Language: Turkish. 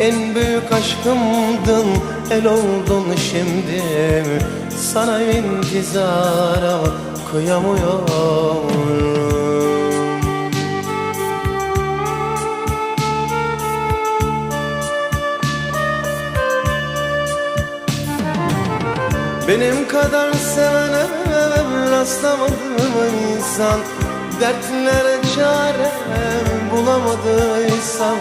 En büyük aşkımdın el oldun şimdi. Sana intizara kıyamıyorum. Benim kadar sevene rastlamadım insan. Dertlere çare bulamadıysan